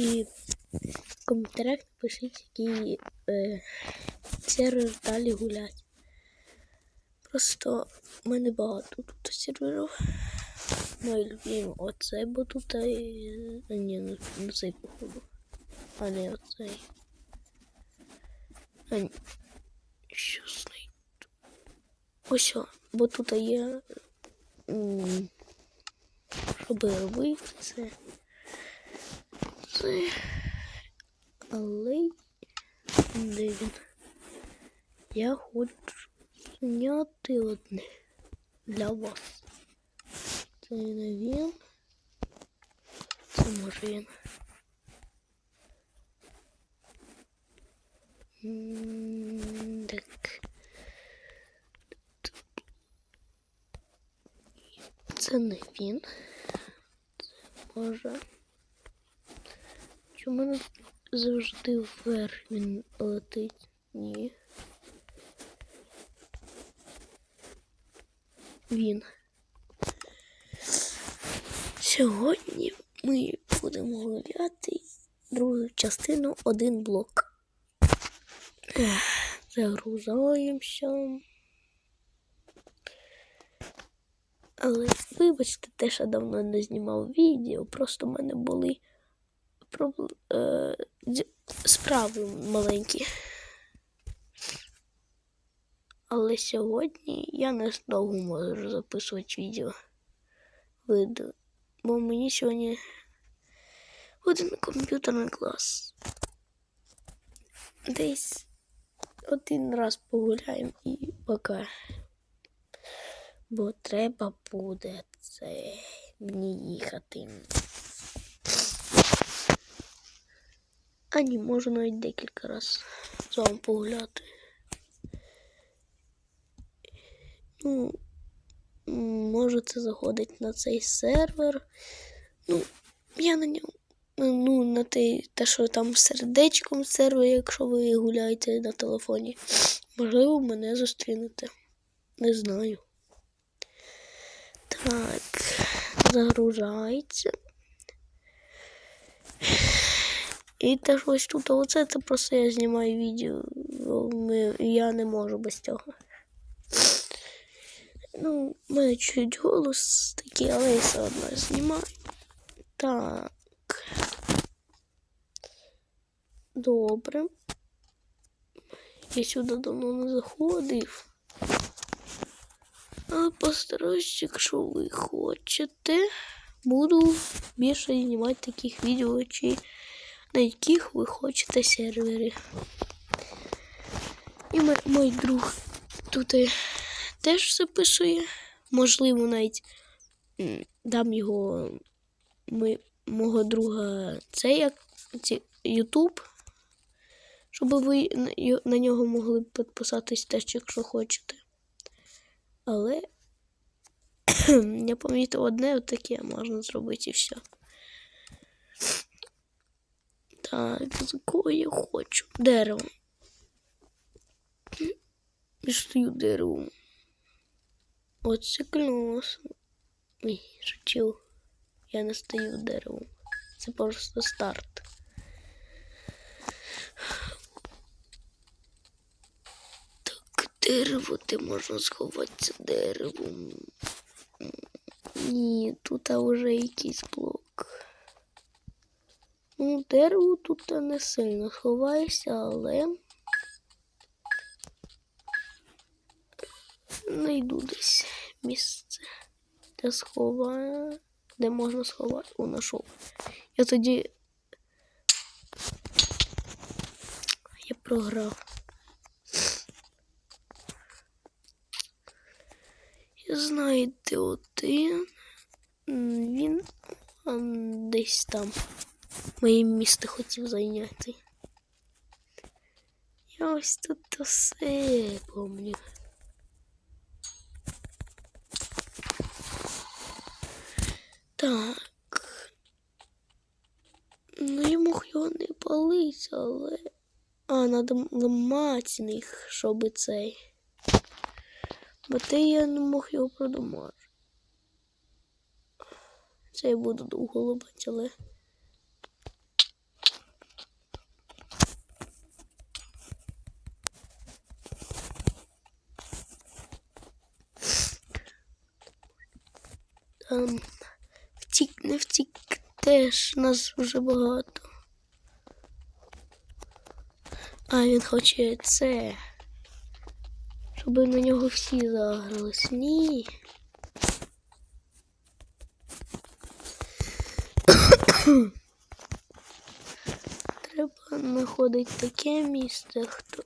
І в коментарях пишіть, який е, сервер далі гулять. Просто в мене багато тут серверів. Мої любимі оцей, бо тут і... а, ні, ну, цей походу. А не оцей. А, ні. Що знайду? Ось, бо тут є. Щоб робити це. Це. Але. Де? Я хочу зняти одне для вас. Це не він. Це може. Так. Це не він. Це може. Чому не завжди вверх він летить? Ні. Він. Сьогодні ми будемо гуляти другу частину один блок. Ех, Загружаємося. Але вибачте, те, що давно не знімав відео, просто в мене були. Е... справи маленькі. Але сьогодні я не знову можу записувати відео. Видео. Бо мені сьогодні один комп'ютерний клас. Десь один раз погуляємо і пока. Бо треба буде це мені їхати. А ні, можу навіть декілька разів з вами погуляти. Ну, може це заходить на цей сервер. Ну, я на ньому. Ну, на те, те, що там сердечком сервер, якщо ви гуляєте на телефоні. Можливо, мене зустрінете. Не знаю. Так, загружається. І теж ось тут оце це просто я знімаю відео. бо Ми, я не можу без цього. Ну, в мене чуть голос такий, але я все одно знімаю. Так. Добре. Я сюди давно не заходив. Але постараюсь, якщо ви хочете, буду більше знімати таких відео, чи на яких ви хочете сервери. І мій, мій друг тут е, теж записує. Можливо, навіть дам його ми, мого друга це як YouTube, щоб ви на, нього могли підписатись теж, якщо хочете. Але я помітив одне отаке можна зробити і все. Так, з кого я хочу? Дерево. І стою деревом. Оце класно. Ой, шучу. Я не стою деревом. Це просто старт. Так, дерево, де можна сховатися деревом. Ні, тут вже якийсь блок. Ну, дерево тут не сильно сховаєшся, але знайду десь місце, де сховаю, де можна сховати. О, знайшов. Я тоді. Я програв. Я знаю, де один. Він десь там. Моє місце хотів зайняти. Я ось тут все помню. Так. Ну, я мог його не палити, але. А, треба ламати них, щоб цей. Бо те я не мог його продумати. Це я буду довго ламати, але. Там втік, не втік, теж нас вже багато. А він хоче це. Щоб на нього всі загрались. Ні. Треба знаходити таке місце, хто,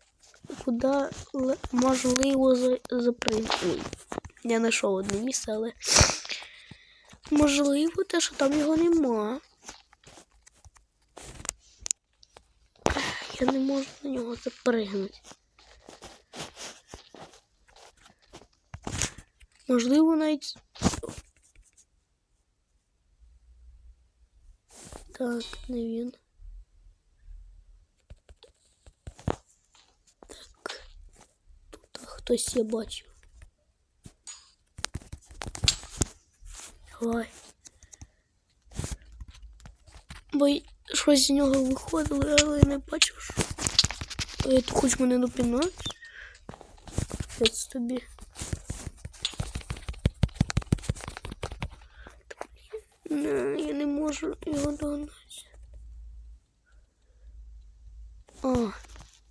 куди можливо за- запригнути. Ой, Я знайшов одне місце, але можливо те, що там його нема. Я не можу на нього запригнути. Можливо, навіть. Так, не він. Так. Тут хтось я бачив. Давай. Бо щось з нього виходило, але не бачив, що. Ой, ти хочеш мене напинати? Ось тобі. Не, я не можу його догнати. А,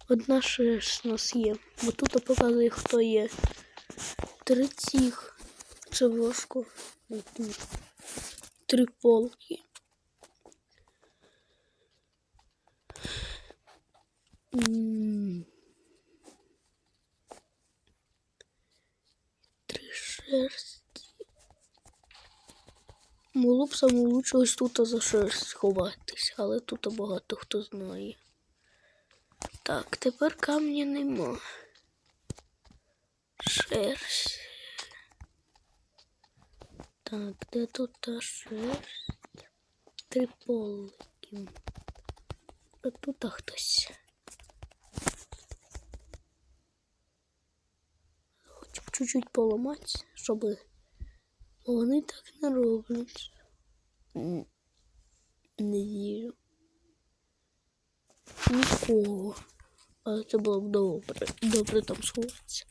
одна шерсть у нас є. Бо тут показує, хто є. Три цих. Це важко. Знайти. Три полки. Три шерсті. Було б саме ось тут за шерсть ховатись, але тут багато хто знає. Так, тепер камня нема. Шерсть. Так, де тут та шерсть? Три полки. А тут хтось. Хочу чуть-чуть поламати, щоб вони так не роблять. Не вірю. Нікого. Але це було б добре. Добре там сховатися.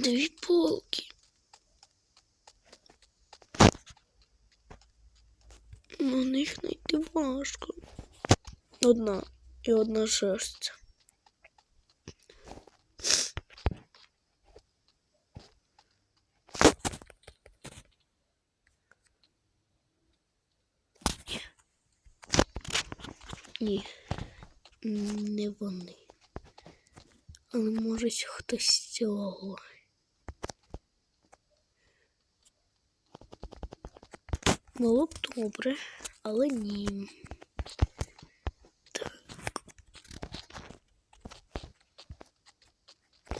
Дві полки. На них знайти важко. Одна і одна шерсть. Ні, не вони. Але може хтось з цього. Було б добре, але ні. Так.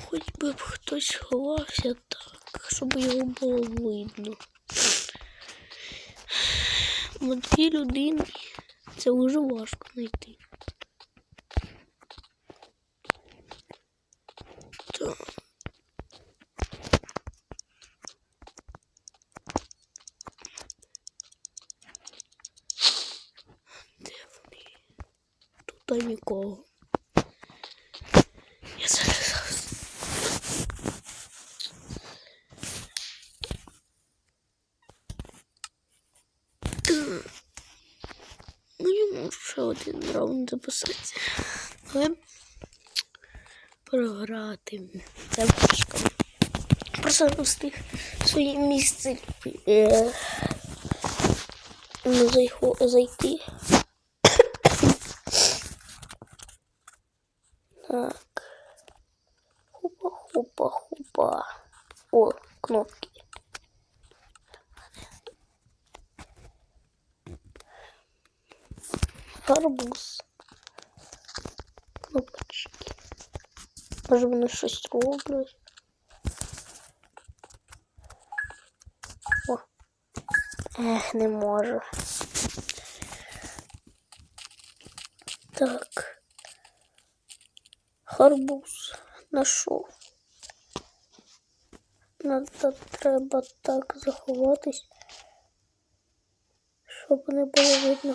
Хоч би б хтось ховався так, щоб його було видно. Бо дві людини це вже важко знайти. Так. Де вони? Тут нікого. Я ще один раунд записати. Але програти. Це важко. Просто не встиг своє місце е, не зайхо- зайти. Так. Хупа, хупа, хупа. О, кнопки. Гарбуз. Кнопочки. Може вони щось роблять. О. Ех, не можу. Так. Гарбуз. Нашов. Надо треба так заховатись, щоб не було видно.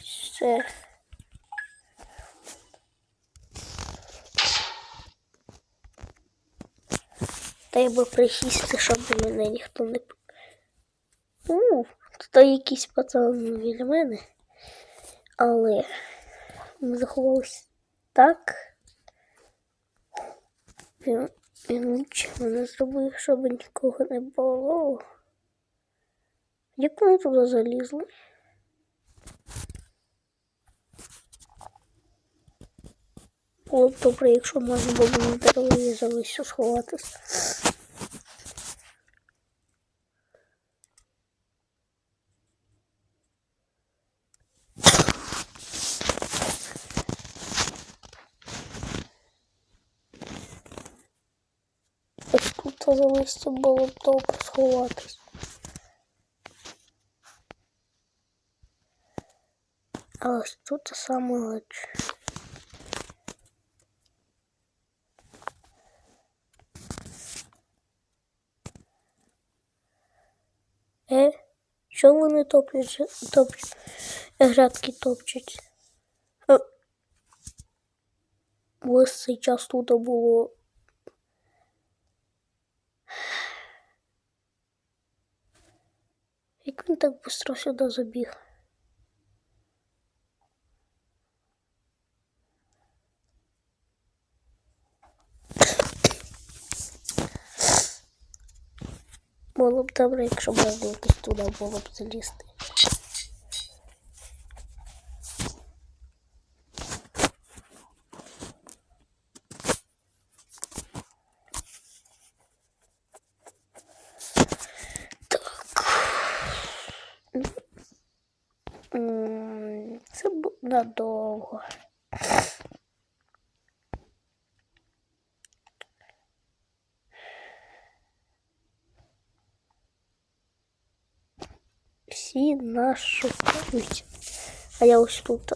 Все. Треба присісти, щоб мене ніхто не. У, тут якийсь пацан біля мене. Але ми заховалися так. Він нічого не зробив, щоб нікого не було. Як вони туди залізли? Було б добре, якщо можна було на дереві залишити сховатися. Тут за листя було добре сховатись. А ось тут саме лучше. Е, що вони топлять, топлять, грядки топчуть? Е, Ось цей час тут було. Як він так швидко сюди забіг? Було б добре, якщо можна якось туди було б залізти. Так. М, Це буде надовго. Всі нас шукають. А я ось тут.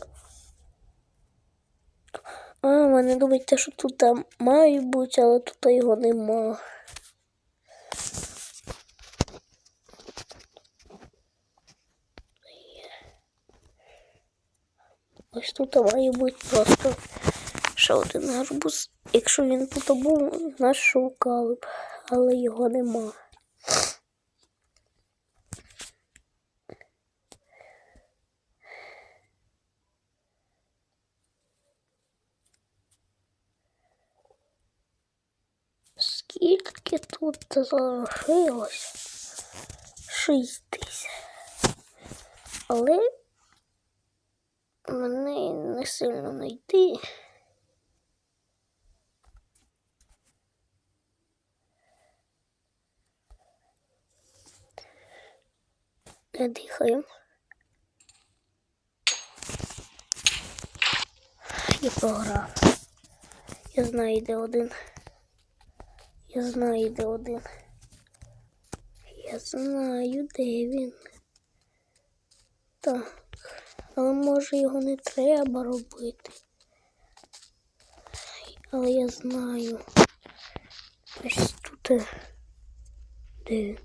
А, мене думаєте, що тут має бути, але тут його нема. Ось тут має бути просто ще один гарбуз. Якщо він тут був, нас шукали б, але його нема. Скільки тут залишилось? Шість тисяч. Але мене не сильно знайти. Дихаємо. Я програв. Я знаю, де один. Я знаю, де один. Я знаю, де він. Так. Але може його не треба робити. Але я знаю. Ось тут. е, Де?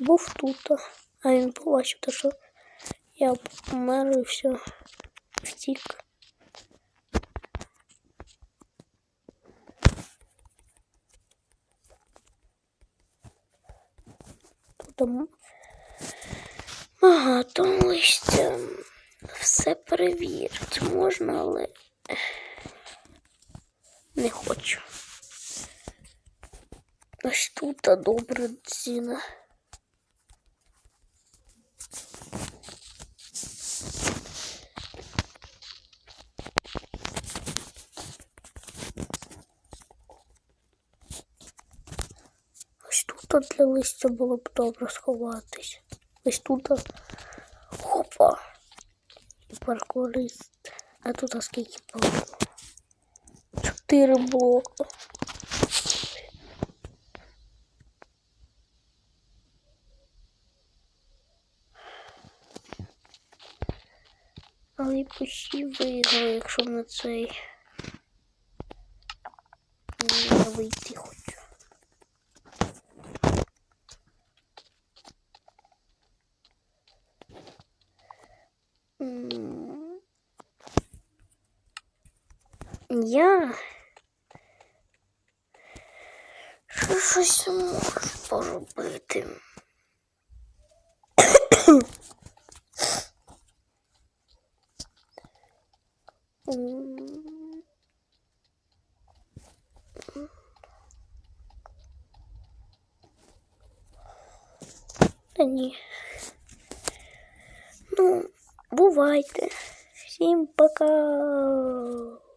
Був тут, а він побачив, те, що я помер і все. Втік. Тут багато листя. Все перевірити можна, але не хочу. Ось тут добра ціна. Ось листя було б добре сховатись. Ось тут. Хопа. Паркурист. А тут скільки було? Чотири блоки. Але почти виграв, якщо на цей не вийти хочу. Я що щось можу поробити. Та. Ну, бувайте. Всім пока.